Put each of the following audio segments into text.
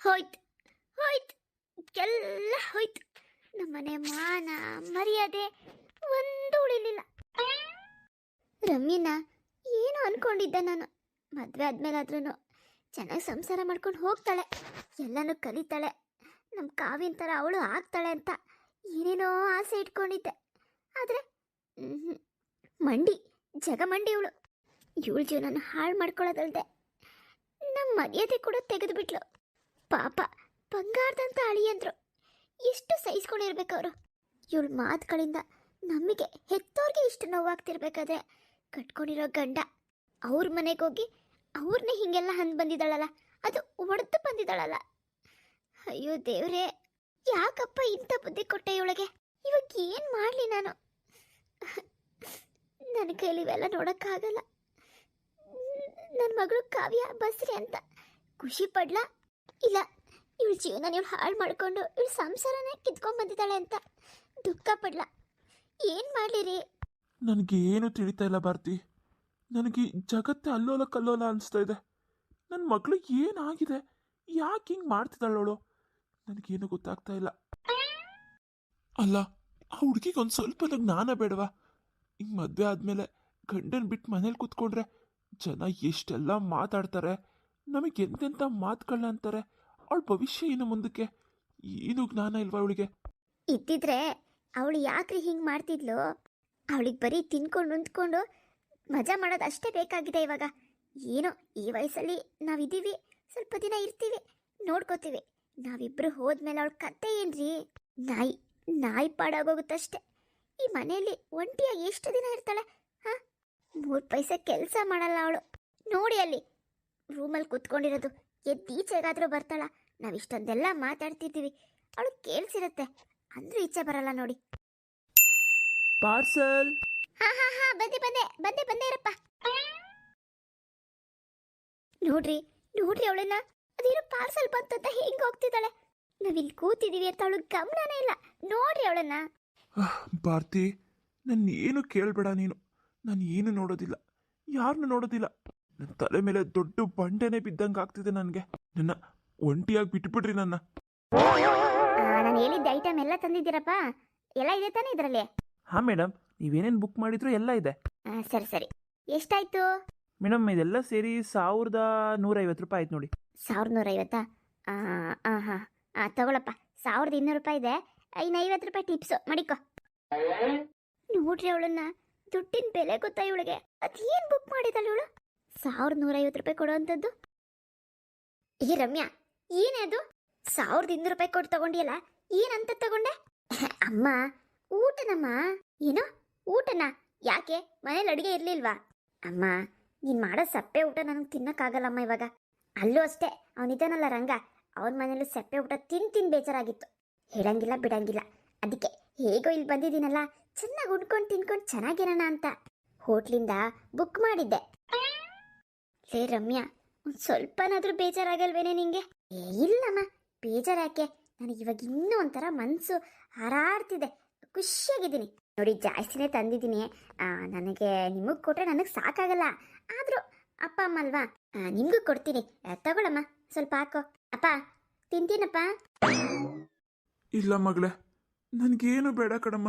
ಹೋಯ್ತು. ಹೋಯ್ತು. ಎಲ್ಲ ಹೋಯ್ತು. ನಮ್ಮನೆ ಮಾನ ಮರ್ಯಾದೆ ಒಂದು ಉಳಿಲಿಲ್ಲ. ರಮ್ಯನ ಏನು ಅನ್ಕೊಂಡಿದ್ದೆ ನಾನು. ಮದುವೆ ಆದ್ಮೇಲಾದ್ರೂ ಚೆನ್ನಾಗಿ ಸಂಸಾರ ಮಾಡ್ಕೊಂಡು ಹೋಗ್ತಾಳೆ. ಎಲ್ಲನೂ ಕಲಿತಾಳೆ. ನಮ್ಮ ಕಾವಿನ ಥರ ಅವಳು ಆಗ್ತಾಳೆ ಅಂತ ಏನೇನೋ ಆಸೆ ಇಟ್ಕೊಂಡಿದ್ದೆ. ಆದರೆ ಮಂಡಿ ಜಗ ಮಂಡಿ ಇವಳು ಇವಳು ಜೀವನ ಹಾಳು ಮಾಡ್ಕೊಳ್ಳೋದಲ್ದೆ ನಮ್ಮ ಮರ್ಯಾದೆ ಕೂಡ ತೆಗೆದುಬಿಟ್ಲು. ಪಾಪ ಬಂಗಾರದಂತ ಅಳಿಯಂದ್ರು. ಎಷ್ಟು ಸಹಿಸ್ಕೊಂಡಿರ್ಬೇಕು ಅವರು. ಇವಳ ಮಾತುಗಳಿಂದ ನಮಗೆ ಹೆತ್ತೋರ್ಗೆ ಇಷ್ಟು ನೋವಾಗ್ತಿರ್ಬೇಕಾದ್ರೆ ಕಟ್ಕೊಂಡಿರೋ ಗಂಡ ಅವ್ರ ಮನೆಗೆ ಹೋಗಿ ಅವ್ರನ್ನೇ ಹೀಗೆಲ್ಲ ಹಂದ್ ಬಂದಿದ್ದಾಳಲ್ಲ. ಅದು ಒಡೆದು ಬಂದಿದ್ದಾಳಲ್ಲ. ಅಯ್ಯೋ ದೇವ್ರೇ, ಯಾಕಪ್ಪ ಇಂಥ ಬುದ್ಧಿ ಕೊಟ್ಟೆ ಇವಳಿಗೆ? ಇವಾಗ ಏನು ಮಾಡಲಿ ನಾನು? ನನ್ನ ಕೈಲಿ ಇವೆಲ್ಲ ನೋಡೋಕ್ಕಾಗಲ್ಲ. ನನ್ನ ಮಗಳು ಕಾವ್ಯ, ಬಸ್ರಿ ಅಂತ ಖುಷಿ ಪಡ್ಲಾ? ಇಲ್ಲ, ಇವಳ ಜೀವನ ಇವಳು ಹಾಳು ಮಾಡ್ಕೊಂಡು ಇವಳು ಸಂಸಾರನೇ ಕಿತ್ಕೊಂಡ್ಬಂದಿದ್ದಾಳೆ ಅಂತ ದುಃಖ ಪಡ್ಲಾ. ಏನು ಮಾಡಲಿರಿ? ನನಗೇನು ತಿಳಿತಾ ಇಲ್ಲ ಭಾರತಿ. ನನಗೆ ಜಗತ್ತೇ ಅಲ್ಲೋಲ ಕಲ್ಲೋಲ ಅನಿಸ್ತಾ ಇದೆ. ನನ್ನ ಮಗಳು ಏನಾಗಿದೆ? ಯಾಕೆ ಹಿಂಗೆ ಮಾಡ್ತಿದ್ದಾಳೋಳು ನನಗೇನು ಗೊತ್ತಾಗ್ತಾ ಇಲ್ಲ. ಅಲ್ಲ, ಆ ಹುಡುಗಿಗೆ ಒಂದು ಸ್ವಲ್ಪ ಜ್ಞಾನ ಬೇಡವಾ? ಹಿಂಗೆ ಮದುವೆ ಆದಮೇಲೆ ಗಂಡನ ಬಿಟ್ಟು ಮನೇಲಿ ಕೂತ್ಕೊಂಡ್ರೆ ಜನ ಎಷ್ಟೆಲ್ಲ ಮಾತಾಡ್ತಾರೆ. ನಮಗೆ ಎಂತೆಂಥ ಮಾತುಗಳನ್ನ ಅಂತಾರೆ. ಅವಳ ಭವಿಷ್ಯ ಏನು ಮುಂದಕ್ಕೆ ಏನು ಜ್ಞಾನ ಇಲ್ವಾ ಅವಳಿಗೆ? ಇದ್ದಿದ್ರೆ ಅವಳು ಯಾಕ್ರಿ ಹಿಂಗೆ ಮಾಡ್ತಿದ್ಲು? ಅವಳಿಗೆ ಬರೀ ತಿನ್ಕೊಂಡು ನಿಂತ್ಕೊಂಡು ಮಜಾ ಮಾಡೋದು ಅಷ್ಟೇ ಬೇಕಾಗಿದೆ ಇವಾಗ. ಏನೋ ಈ ವಯಸ್ಸಲ್ಲಿ ನಾವಿದ್ದೀವಿ, ಸ್ವಲ್ಪ ದಿನ ಇರ್ತೀವಿ, ನೋಡ್ಕೋತೀವಿ. ನಾವಿಬ್ರು ಹೋದ್ಮೇಲೆ ಅವಳ ಕತೆ ಏನ್ರಿ? ನಾಯಿ ನಾಯಿ ಪಾಡಾಗೋಗುತ್ತಷ್ಟೆ. ಈ ಮನೆಯಲ್ಲಿ ಒಂಟಿಯಾಗಿ ಎಷ್ಟು ದಿನ ಇರ್ತಾಳೆ, ಹಾ? ಮೂರು ಪೈಸೆ ಕೆಲಸ ಮಾಡಲ್ಲ ಅವಳು. ನೋಡಿ ಅಲ್ಲಿ ರೂಮಲ್ಲಿ ಕೂತ್ಕೊಂಡಿರೋದು. ಎದ್ದೀಚೆಗಾದರೂ ಬರ್ತಾಳ. ನಾವು ಇಷ್ಟೊಂದೆಲ್ಲ ಮಾತಾಡ್ತಿದ್ದೀವಿ ಅವಳು ಕೇಳಿಸಿರತ್ತೆ. ಅಂದ್ರೂ ಈಚೆ ಬರಲ್ಲ ನೋಡಿ. ಪಾರ್ಸಲ್. ಹಾ ಹಾ ಹಾ ಬಂದೆ ಬಂದೆ ಬಂದೆ ಬಂದೆ ಇರಪ್ಪ. ನೋಡ್ರಿ ನೋಡ್ರಿ ಅವಳನ್ನ. ಅದೇನೋ ಪಾರ್ಸಲ್ ಬಂತಂತ ಹೆಂಗ್ ಹೋಗ್ತಿದ್ದಾಳೆ. ನಾವಿಲ್ಲಿ ಕೂತಿದೀವಿ ಅಂತ ಅವಳು ಗಮನನೇ ಇಲ್ಲ. ನೋಡ್ರಿ ಅವಳನ್ನ. ಭಾರತಿ ನನ್ನ ಏನು ಕೇಳಬೇಡ ನೀನು. ನಾನು ಏನು ನೋಡೋದಿಲ್ಲ. ಯಾರನ್ನು ನೋಡೋದಿಲ್ಲ. ನನ್ನ ತಲೆ ಮೇಲೆ ದೊಡ್ಡ ಬಂಡೆನೆ ಬಿದ್ದಂಗೆ ಆಗ್ತಿದೆ ನನಗೆ. ನನ್ನ ಒಂಟಿಯಾಗಿ ಬಿಟ್ಬಿಡ್ರಿ ನನ್ನ. ನಾನು ಹೇಳಿದ್ದ ಐಟಮ್ ಎಲ್ಲ ತಂದಿದ್ದೀರಪ್ಪ. ಎಲ್ಲ ಇದೆ ತಾನೇ ಇದರಲ್ಲಿ? ಹಾಂ ಮೇಡಮ್ ನೀವೇನೇನು ಬುಕ್ ಮಾಡಿದ್ರು ಎಲ್ಲ ಇದೆ. ಸರಿ ಸರಿ. ಎಷ್ಟಾಯ್ತು? ಮೇಡಮ್ ಇದೆಲ್ಲ ಸೇರಿ ಸಾವಿರದ ನೂರೈವತ್ತು ರೂಪಾಯಿ ಆಯ್ತು ನೋಡಿ. ಸಾವಿರದ ನೂರೈವತ್ತಾ? ಹಾಂ. ಹಾಂ ತಗೊಳಪ್ಪ. ಸಾವಿರದ ಇನ್ನೂರು ರೂಪಾಯಿ ಇದೆ. ಇನ್ನು ಐವತ್ತು ರೂಪಾಯಿ ಟಿಪ್ಸು. ಮಡಿಕೋ. ನೋಡ್ರಿ ಅವಳನ್ನ. ದುಡ್ಡಿನ ಬೆಲೆ ಗೊತ್ತಾ ಇವಳಿಗೆ? ಅದೇನು ಬುಕ್ ಮಾಡಿದಳು ಇವಳು? ಸಾವಿರದ ನೂರೈವತ್ತು ರೂಪಾಯಿ ಕೊಡುವಂಥದ್ದು? ಏ ರಮ್ಯಾ ಏನೇ ಅದು ಸಾವಿರದ ಇನ್ನೂರು ರೂಪಾಯಿ ಕೊಟ್ಟು ತಗೊಂಡಿಯಲ್ಲ, ಏನಂತ ತಗೊಂಡೆ? ಅಮ್ಮ, ಊಟನಮ್ಮ? ಏನು? ಊಟನ? ಯಾಕೆ? ಮನೇಲಿ ಅಡುಗೆ ಇರ್ಲಿಲ್ವಾ? ಅಮ್ಮ, ನೀನ್ ಮಾಡೋ ಸಪ್ಪೆ ಊಟ ನನಗೆ ತಿನ್ನಕ್ಕಾಗಲ್ಲಮ್ಮ ಇವಾಗ. ಅಲ್ಲೂ ಅಷ್ಟೇ ಅವನಿದ್ದಾನಲ್ಲ ರಂಗ, ಅವನ ಮನೇಲಿ ಸಪ್ಪೆ ಊಟ ತಿನ್ ತಿನ್ ಬೇಜಾರಾಗಿತ್ತು. ಹೇಳಂಗಿಲ್ಲ, ಬಿಡಂಗಿಲ್ಲ. ಅದಕ್ಕೆ ಹೇಗೋ ಇಲ್ಲಿ ಬಂದಿದ್ದೀನಲ್ಲ, ಚೆನ್ನಾಗಿ ಉಣ್ಕೊಂಡು ತಿನ್ಕೊಂಡು ಚೆನ್ನಾಗಿರೋಣ ಅಂತ. ಹೋಟ್ಲಿಂದ ಬುಕ್ ಮಾಡಿದ್ದೆ. ಲೇ ರಮ್ಯಾ ಒಂದು ಸ್ವಲ್ಪನಾದ್ರೂ ಬೇಜಾರಾಗಲ್ವೇನೆ ನಿಂಗೆ? ಏ ಇಲ್ಲಮ್ಮ ಬೇಜಾರಾಕೆ ನನಗೆ ಇವಾಗ ಇನ್ನೂ ಒಂಥರ ಮನಸ್ಸು ಹಾರಾಡ್ತಿದೆ. ಖುಷಿಯಾಗಿದ್ದೀನಿ. ನೋಡಿ ಜಾಸ್ತಿನೇ ತಂದಿದ್ದೀನಿ. ಆ, ನನಗೆ ನಿಮಗೆ ಕೊಟ್ಟರೆ ನನಗೆ ಸಾಕಾಗಲ್ಲ. ಆದರೂ ಅಪ್ಪ ಅಮ್ಮ ಅಲ್ವಾ? ನಿಮಗೂ ಕೊಡ್ತೀನಿ. ತಗೊಳಮ್ಮ ಸ್ವಲ್ಪ ಹಾಕೋ. ಅಪ್ಪ ತಿಂತೀನಪ್ಪ? ಇಲ್ಲ ಮಗಳೇ ನನಗೇನು ಬೇಡ ಕಣಮ್ಮ.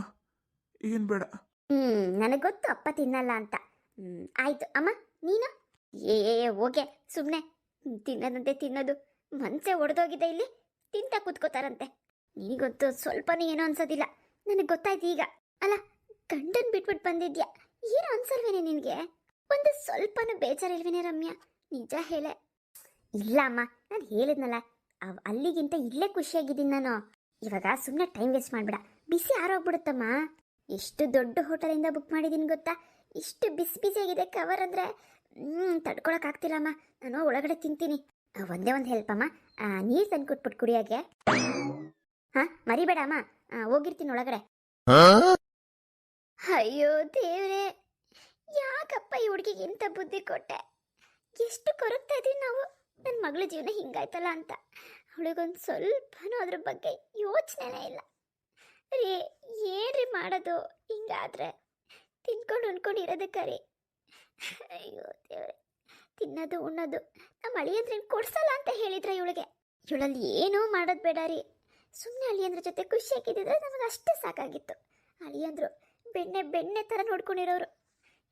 ಏನು ಬೇಡ. ಹ್ಮ್ ನನಗೆ ಗೊತ್ತು ಅಪ್ಪ ತಿನ್ನಲ್ಲ ಅಂತ. ಹ್ಮ್ ಆಯ್ತು. ಅಮ್ಮ ನೀನು? ಏ ಓಕೆ ಸುಮ್ಮನೆ ತಿನ್ನದಂತೆ ತಿನ್ನೋದು. ಮನ್ಸೆ ಒಡೆದೋಗಿದೆ ಇಲ್ಲಿ. ತಿಂತ ಕೂತ್ಕೋತಾರಂತೆ. ನಿನಗಂತೂ ಸ್ವಲ್ಪನೇ ಏನೋ ಅನ್ಸೋದಿಲ್ಲ. ನನಗೆ ಗೊತ್ತಾಯ್ತು ಈಗ. ಅಲ್ಲ, ಗಂಡನ್ ಬಿಟ್ಬಿಟ್ಟು ಬಂದಿದ್ಯಾ? ಏನು ಅನ್ಸಲ್ವೇನೆ ನಿನಗೆ? ಒಂದು ಸ್ವಲ್ಪನೂ ಬೇಜಾರಿಲ್ವೇನೆ ರಮ್ಯಾ? ನಿಜ ಹೇಳೆ. ಇಲ್ಲ, ಅಮ್ಮ, ನಾನು ಹೇಳಿದ್ನಲ್ಲ. ಅವ್ ಅಲ್ಲಿಗಿಂತ ಇಲ್ಲೇ ಖುಷಿಯಾಗಿದ್ದೀನಿ ನಾನು. ಇವಾಗ ಸುಮ್ಮನೆ ಟೈಮ್ ವೇಸ್ಟ್ ಮಾಡ್ಬೇಡ. ಬಿಸಿ ಆರೋಗ್ಬಿಡುತ್ತಮ್ಮ. ಎಷ್ಟು ದೊಡ್ಡ ಹೋಟೆಲಿಂದ ಬುಕ್ ಮಾಡಿದ್ದೀನಿ ಗೊತ್ತಾ? ಇಷ್ಟು ಬಿಸಿ, ಬಿಸಿಯಾಗಿದೆ ಕವರ್ ಅಂದರೆ ಹ್ಞೂ ತಡ್ಕೊಳಕ್ಕಾಗ್ತಿಲ್ಲಮ್ಮ ನಾನು ಒಳಗಡೆ ತಿಂತೀನಿ. ಒಂದೇ ಒಂದು ಹೆಲ್ಪ್ ಅಮ್ಮ. ನೀರು ತಂದು ಕೊಟ್ಬಿಟ್ಟು ಕುಡಿಯಾಗೆ ಹಾಂ, ಮರಿಬೇಡ ಅಮ್ಮ. ಹೋಗಿರ್ತೀನಿ ಒಳಗಡೆ. ಅಯ್ಯೋ ದೇವ್ರೆ, ಯಾಕಪ್ಪ ಈ ಹುಡುಗಿಗೆ ಇಂಥ ಬುದ್ಧಿ ಕೊಟ್ಟೆ? ಎಷ್ಟು ಕೊರಗ್ತಾ ಇದೀವಿ ನಾವು? ನನ್ನ ಮಗಳ ಜೀವನ ಹಿಂಗಾಯ್ತಲ್ಲ ಅಂತ. ಅವಳಿಗೊಂದು ಸ್ವಲ್ಪನೂ ಅದ್ರ ಬಗ್ಗೆ ಯೋಚನೆನೇ ಇಲ್ಲ. ರೀ, ಏನ್ರಿ ಮಾಡೋದು? ಹಿಂಗಾದ್ರೆ. ತಿನ್ಕೊಂಡು ಉಣ್ಕೊಂಡು ರೀ ಅಯ್ಯೋ ದೇವ್ರೆ, ತಿನ್ನೋದು ಉಣ್ಣೋದು ನಮ್ಮ ಅಳಿಯಂದ್ರೆ ಕೊಡ್ಸಲ್ಲ ಅಂತ ಹೇಳಿದ್ರ ಇವಳಿಗೆ? ಇವಳಲ್ಲಿ ಏನೂ ಮಾಡೋದು ಬೇಡ ರೀ. ಸುಮ್ಮನೆ ಅಳಿಯಂದ್ರ ಜೊತೆ ಖುಷಿಯಾಗಿದ್ದಿದ್ರೆ ನಮಗೆ ಅಷ್ಟೇ ಸಾಕಾಗಿತ್ತು. ಅಳಿಯಂದ್ರು ಬೆಣ್ಣೆ ಬೆಣ್ಣೆ ಥರ ನೋಡ್ಕೊಂಡಿರೋರು.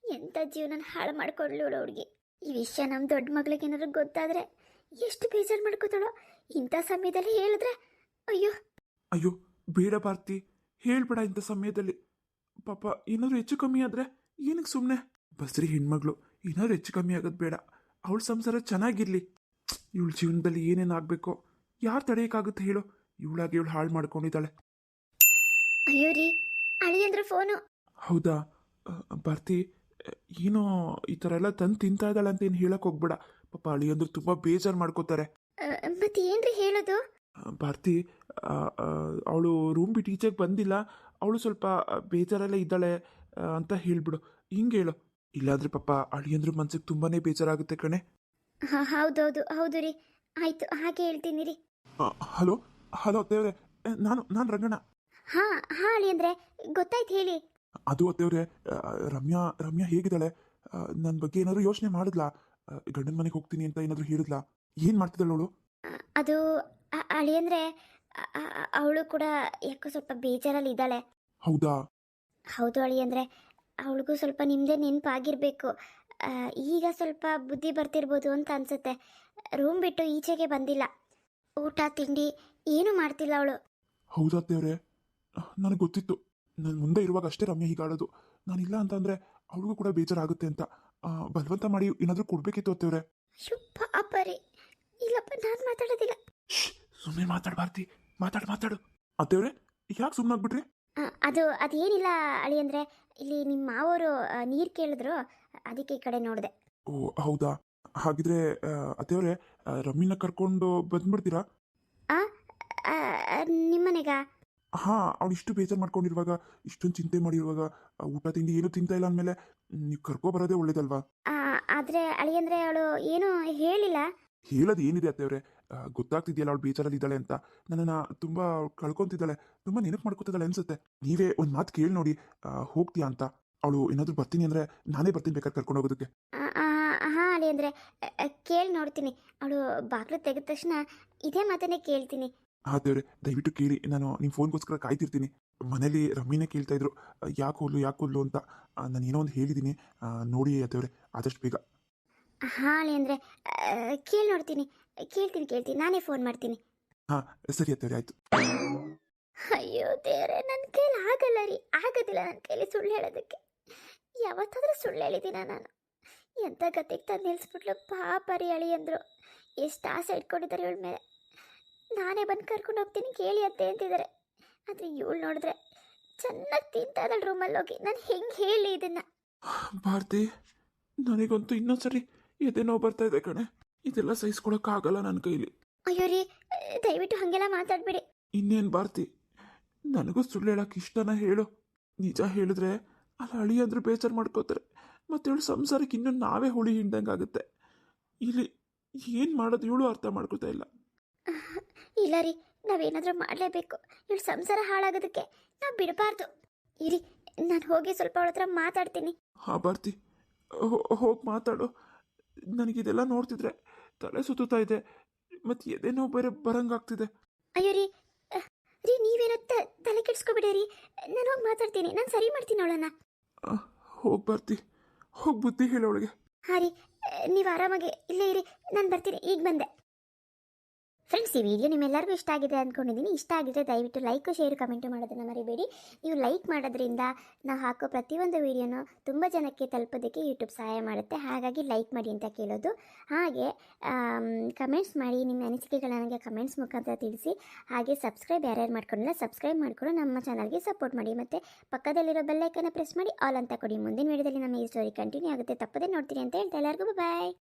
ಎಂಥ ಜೀವನ ಹಾಳು ಮಾಡ್ಕೊಡ್ಲಿ ಇವಳು ಹುಡುಗಿ ಈ ವಿಷಯ ನಮ್ಮ ದೊಡ್ಡ ಮಗಳಿಗೆ ಏನಾದ್ರು ಗೊತ್ತಾದರೆ ಎಷ್ಟು ಬೇಜಾರು ಮಾಡ್ಕೋತಾಳೋ ಇಂಥ ಸಮಯದಲ್ಲಿ ಹೇಳಿದ್ರೆ ಅಯ್ಯೋ. ಅಯ್ಯೋ, ಬೇಡ ಭಾರತಿ, ಹೇಳ್ಬೇಡ ಇಂಥ ಸಮಯದಲ್ಲಿ. ಪಾಪ ಏನಾದರೂ ಹೆಚ್ಚು ಕಮ್ಮಿ ಆದ್ರೆ ಏನಕ್ಕೆ ಸುಮ್ಮನೆ ಬಸ್ರಿ ಹೆಣ್ಮಗಳು ಏನಾದ್ರು ಹೆಚ್ಚು ಕಮ್ಮಿ ಆಗೋದು ಬೇಡ. ಅವಳ ಸಂಸಾರ ಚೆನ್ನಾಗಿರ್ಲಿ. ಇವಳ ಜೀವನದಲ್ಲಿ ಏನೇನು ಆಗಬೇಕೋ ಯಾರು ತಡೆಯೋಕ್ಕಾಗುತ್ತೆ ಹೇಳು. ಇವಳಾಗಿ ಇವಳು ಹಾಳು ಮಾಡ್ಕೊಂಡಿದ್ದಾಳೆ. ಅಯ್ಯೋ ರೀ ಅಳಿಯಂದ್ರ ಫೋನು. ಹೌದಾ? ಬರ್ತಿ. ಏನೋ ಈ ಥರ ಎಲ್ಲ ತಂದು ತಿಂತಾ ಇದ್ದಾಳೆ ಅಂತ ಏನು ಹೇಳಕ್ ಹೋಗ್ಬೇಡ. ಪಾಪ ಅಳಿಯಂದ್ರು ತುಂಬ ಬೇಜಾರು ಮಾಡ್ಕೋತಾರೆ. ಮತ್ತೆ ಏನ್ರಿ ಹೇಳೋದು? ಭಾರತಿ ಅವಳು ರೂಮ್ ಬಿಟ್ಟು ಈಚೆಗೆ ಬಂದಿಲ್ಲ. ಅವಳು ಸ್ವಲ್ಪ ಬೇಜಾರಲ್ಲೇ ಇದ್ದಾಳೆ ಅಂತ ಹೇಳ್ಬಿಡು. ಹಿಂಗೆ ಹೇಳು. ಇಲ್ಲಾಂದ್ರೆ ಪಾಪ ಅಳಿಯಂದ್ರ ಮನ್ಸಿಗೆ ತುಂಬಾನೇ ಬೇಜಾರಾಗುತ್ತೆ ಕಣೆ. ಹಾಂ ಹೌದೌದು ಹೌದು ರೀ. ಆಯ್ತು ಹಾಗೆ ಹೇಳ್ತೀನಿ ರೀ. ಹಲೋ ಹಲೋ ದೇವ್ರೆ ನಾನು ನಾನು ರಂಗಣ್ಣ. ಹಾ ಹಾ ಅಳಿಯಂದ್ರೆ ಗೊತ್ತಾಯ್ತು ಹೇಳಿ. ಅದು ದೇವ್ರೆ ರಮ್ಯಾ ರಮ್ಯಾ ಹೇಗಿದ್ದಾಳೆ? ನನ್ನ ಬಗ್ಗೆ ಏನಾದ್ರು ಯೋಚನೆ ಮಾಡಿದ್ಲಾ? ಗಂಡನ ಮನೆಗೆ ಹೋಗ್ತೀನಿ ಅಂತ ಏನಾದ್ರು ಹೇಳಿದ್ಲಾ? ಏನು ಮಾಡ್ತಿದ್ದಾಳೆ ಅವಳು? ಅದು ಅಳಿ ಅಳಿಯಂದ್ರೆ ಅವಳು ಕೂಡ ಯಾಕೋ ಸ್ವಲ್ಪ ಬೇಜಾರಲ್ಲಿ ಇದ್ದಾಳೆ ಹೌದಾ? ಹೌದು ಅಳಿಯಂದ್ರೆ ಅವಳಿಗೂ ಸ್ವಲ್ಪ ನಿಮ್ಮದೇ ನೆನಪಾಗಿರಬೇಕು. ಈಗ ಸ್ವಲ್ಪ ಬುದ್ಧಿ ಬರ್ತಿರ್ಬೋದು ಅಂತ ಅನ್ಸುತ್ತೆ. ರೂಮ್ ಬಿಟ್ಟು ಈಚೆಗೆ ಬಂದಿಲ್ಲ. ಊಟ ತಿಂಡಿ ಏನು ಮಾಡ್ತಿಲ್ಲ ಅವಳು. ಹೌದಾ ದೇವ್ರೆ ನನಗೆ ಗೊತ್ತಿತ್ತು. ನಾನು ಮುಂದೆ ಇರುವಾಗ ಅಷ್ಟೇ ರಮ್ಯ ಹೀಗಾಡೋದು. ನಾನಿಲ್ಲ ಅಂತಂದ್ರೆ ಅವಳಿಗೂ ಕೂಡ ಬೇಜಾರಾಗುತ್ತೆ ಅಂತ. ಬಲವಂತ ಮಾಡಿ ಏನಾದರೂ ಕೊಡ್ಬೇಕಿತ್ತು ಅತ್ತೇವ್ರೆ ಶುಭ ಅಪ್ಪರಿ ಇಲ್ಲಪ್ಪ ನಾನು ಮಾತಾಡೋದಿಲ್ಲ. ಸುಮ್ಮನೆ ಮಾತಾಡಬಾರ್ತಿ ಮಾತಾಡು ಮಾತಾಡು. ಅತ್ತೇವ್ರೆ ಯಾಕೆ ಸುಮ್ಮನೆ ಆಗ್ಬಿಟ್ರಿ ಆ, ಅದು ಅದೇನಿಲ್ಲ ಅಳಿ ಅಂದ್ರೆ ಇಲ್ಲಿ ನಿಮ್ಮ ಮಾವರು ನೀರು ಕೇಳಿದ್ರು ಅದಕ್ಕೆ ಈ ಕಡೆ ನೋಡಿದೆ. ಓ ಹೌದಾ? ಹಾಗಿದ್ರೆ ಅದೇವ್ರೆ ರಮ್ಮಿನ ಕರ್ಕೊಂಡು ಬಂದ್ಬಿಡ್ತೀರಾ? ನಿಮ್ಮನೆಗ? ಹಾ ಅವ್ಳು ಇಷ್ಟು ಬೇಜಾರು ಮಾಡ್ಕೊಂಡಿರುವಾಗ ಇಷ್ಟೊಂದು ಚಿಂತೆ ಮಾಡಿರುವಾಗ ಊಟ ತಿಂಡಿ ಏನು ತಿಂತಾ ಇಲ್ಲ ಅಂದಮೇಲೆ ನೀವು ಕರ್ಕೊ ಬರೋದೇ ಒಳ್ಳೇದಲ್ವಾ? ಅಳಿ ಅಂದ್ರೆ ಅವಳು ಏನು ಹೇಳಿಲ್ಲ. ಹೇಳೋದು ಏನಿದೆ ಅತ್ತೇವ್ರೆ ಗೊತ್ತಾಗ್ತಿದೆಯಲ್ಲ ಅವಳು ಬೇಜಾರಲ್ಲಿ ಇದ್ದಾಳೆ ಅಂತ. ನನ್ನನ್ನು ತುಂಬ ಕಳ್ಕೊತಿದ್ದಾಳೆ. ತುಂಬ ನೆನಪು ಮಾಡ್ಕೊತಿದ್ದಾಳೆ ಅನ್ಸುತ್ತೆ. ನೀವೇ ಒಂದು ಮಾತು ಕೇಳಿ ನೋಡಿ ಹೋಗ್ತೀಯಾ ಅಂತ. ಅವಳು ಏನಾದರೂ ಬರ್ತೀನಿ ಅಂದರೆ ನಾನೇ ಬರ್ತೀನಿ ಬೇಕಾದ್ರೆ ಕರ್ಕೊಂಡು ಹೋಗೋದಕ್ಕೆ. ಹಾಂ ಅಂದರೆ ಕೇಳಿ ನೋಡ್ತೀನಿ. ಅವಳು ಬಾಗಿಲು ತೆಗೆದ ತಕ್ಷಣ ಇದೇ ಮಾತನ್ನೇ ಕೇಳ್ತೀನಿ. ಹಾಂ ದೇವ್ರೆ ದಯವಿಟ್ಟು ಕೇಳಿ. ನಾನು ನಿಮ್ಮ ಫೋನ್ಗೋಸ್ಕರ ಕಾಯ್ತಿರ್ತೀನಿ. ಮನೇಲಿ ರಮ್ಮಿನೇ ಕೇಳ್ತಾ ಇದ್ರು. ಯಾಕೆ ಹೋದ್ಲು ಯಾಕೆ ಹೋದ್ಲು ಅಂತ. ನಾನು ಏನೋ ಒಂದು ಹೇಳಿದ್ದೀನಿ ನೋಡಿ ಅದೇವ್ರೆ ಆದಷ್ಟು ಬೇಗ. ಹಾಂ ಅಂದ್ರೆ ಕೇಳಿ ನೋಡ್ತೀನಿ. ಕೇಳ್ತೀನಿ ಕೇಳ್ತೀನಿ. ನಾನೇ ಫೋನ್ ಮಾಡ್ತೀನಿ. ಹಾಂ ಸರಿ ಅತ್ತೇವ್ರೆ ಆಯಿತು. ಅಯ್ಯೋ ದೇವ್ರೆ ನನ್ನ ಕೈಲಿ ಆಗಲ್ಲ ರೀ. ಆಗೋದಿಲ್ಲ ನನ್ನ ಕೈಲಿ ಸುಳ್ಳು ಹೇಳೋದಕ್ಕೆ. ಯಾವತ್ತಾದರೂ ಸುಳ್ಳು ಹೇಳಿದ್ದೀನ ನಾನು? ಎಂಥ ಗತಿಗೆ ತಂದು ನಿಲ್ಲಿಸ್ಬಿಟ್ಲು ಪಾಪ ರೀ ಅಳಿ ಅಂದರು. ಎಷ್ಟು ಆಸೆ ಇಟ್ಕೊಂಡಿದ್ದಾರೆ ಇವಳ ಮೇಲೆ. ನಾನೇ ಬಂದು ಕರ್ಕೊಂಡು ಹೋಗ್ತೀನಿ ಕೇಳಿ ಅತ್ತೆ ಅಂತಿದ್ದಾರೆ. ಆದರೆ ಇವಳು ನೋಡಿದ್ರೆ ಚೆನ್ನಾಗಿ ತಿಂತಾ ಇದ್ದಾಳೆ ರೂಮಲ್ಲಿ ಹೋಗಿ. ನಾನು ಹೆಂಗೆ ಹೇಳಿ ಇದನ್ನು? ಭಾರತಿ ನನಗಂತೂ ಇನ್ನೊಂದ್ಸರಿ ಎದೆ ನೋವು ಬರ್ತಾ ಇದೆ ಕಣೆ. ಇದೆಲ್ಲ ಸಹಿಸ್ಕೊಳಕ್ಕಾಗಲ್ಲ ನನ್ನ ಕೈಲಿ. ಅಯ್ಯೋ ರೀ ದಯವಿಟ್ಟು ಹಾಗೆಲ್ಲ ಮಾತಾಡಬೇಡಿ. ಇನ್ನೇನು ಭಾರತಿ? ನನಗೂ ಸುಳ್ಳು ಹೇಳಕ್ಕೆ ಇಷ್ಟನ ಹೇಳು. ನಿಜ ಹೇಳಿದ್ರೆ ಅಲ್ಲಿ ಅಳಿ ಅಂದ್ರೂ ಬೇಜಾರು ಮಾಡ್ಕೋತಾರೆ. ಮತ್ತೆ ಇವಳು ಸಂಸಾರಕ್ಕೆ ಇನ್ನೂ ನಾವೇ ಹುಳಿ ಹಿಂಡಂಗಾಗುತ್ತೆ ಇಲ್ಲಿ ಏನು ಮಾಡೋದು ಇವಳು ಅರ್ಥ ಮಾಡ್ಕೊತಾ ಇಲ್ಲ. ಇಲ್ಲ ರೀ ನಾವೇನಾದರೂ ಮಾಡಲೇಬೇಕು. ಇವಳು ಸಂಸಾರ ಹಾಳಾಗೋದಕ್ಕೆ ನಾವು ಬಿಡಬಾರ್ದು. ಇರಿ ನಾನು ಹೋಗಿ ಸ್ವಲ್ಪ ಅವಳ ಹತ್ರ ಮಾತಾಡ್ತೀನಿ. ಹಾ ಬರ್ತಿ ಹೋಗಿ ಮಾತಾಡು. ನನಗಿದೆಲ್ಲ ನೋಡ್ತಿದ್ರೆ ತಲೆ ಸುತ್ತುತ್ತಾ ಇದೆ ಮತ್ತೆ ಎದೇನೋ ಬೇರೆ ಬರಂಗಾಗ್ತಿದೆ. ಅಯ್ಯೋ ರೀ ರೀ ನೀವೇನೋ ತಲೆ ಕೆಡ್ಸ್ಕೊಬಿಡಿ ರೀ ನಾನು ಹೋಗಿ ಮಾತಾಡ್ತೀನಿ ನಾನು ಸರಿ ಮಾಡ್ತೀನಿ ಅವಳನ್ನ. ಹೋಗಿ ಬರ್ತಿ ಹೋಗಿ ಬುದ್ಧಿ ಹೇಳೋಳಿಗೆ ಹಾಂ ರೀ ನೀವು ಆರಾಮಾಗಿ ಇಲ್ಲೇ ಇರಿ ನಾನು ಬರ್ತೀನಿ ಈಗ ಬಂದೆ. ಫ್ರೆಂಡ್ಸ್ ಈ ವಿಡಿಯೋ ನಿಮ್ಮೆಲ್ಲರಿಗೂ ಇಷ್ಟ ಆಗಿದೆ ಅಂದ್ಕೊಂಡಿದ್ದೀನಿ ಇಷ್ಟ ಆಗಿದ್ರೆ ದಯವಿಟ್ಟು ಲೈಕು ಶೇರ್ ಕಮೆಂಟ್ ಮಾಡೋದನ್ನು ಮರಿಬೇಡಿ. ನೀವು ಲೈಕ್ ಮಾಡೋದ್ರಿಂದ ನಾವು ಹಾಕೋ ಪ್ರತಿಯೊಂದು ವೀಡಿಯೋನೂ ತುಂಬ ಜನಕ್ಕೆ ತಲುಪೋದಕ್ಕೆ ಯೂಟ್ಯೂಬ್ ಸಹಾಯ ಮಾಡುತ್ತೆ. ಹಾಗಾಗಿ ಲೈಕ್ ಮಾಡಿ ಅಂತ ಕೇಳೋದು. ಹಾಗೆ ಕಮೆಂಟ್ಸ್ ಮಾಡಿ, ನಿಮ್ಮ ಅನಿಸಿಕೆಗಳನ್ನ ನನಗೆ ಕಮೆಂಟ್ಸ್ ಮುಖಾಂತರ ತಿಳಿಸಿ. ಹಾಗೆ ಸಬ್ಸ್ಕ್ರೈಬ್ ಯಾರ್ಯಾರು ಮಾಡ್ಕೊಂಡಿಲ್ಲ ಸಬ್ಸ್ಕ್ರೈಬ್ ಮಾಡಿಕೊಂಡು ನಮ್ಮ ಚಾನಲ್ಗೆ ಸಪೋರ್ಟ್ ಮಾಡಿ. ಮತ್ತು ಪಕ್ಕದಲ್ಲಿರೋ ಬೆಲ್ಲೈಕನ್ನು ಪ್ರೆಸ್ ಮಾಡಿ. ಆಲ್ ಅಂತ ಕೊಡಿ. ಮುಂದಿನ ವಿಡಿಯೋದಲ್ಲಿ ನಮ್ಮ ಈ ಸ್ಟೋರಿ ಕಂಟಿನ್ಯೂ ಆಗುತ್ತೆ. ತಪ್ಪದೇ ನೋಡ್ತೀನಿ ಅಂತ ಹೇಳ್ತಾ ಎಲ್ಲರಿಗೂ ಬಾಯ್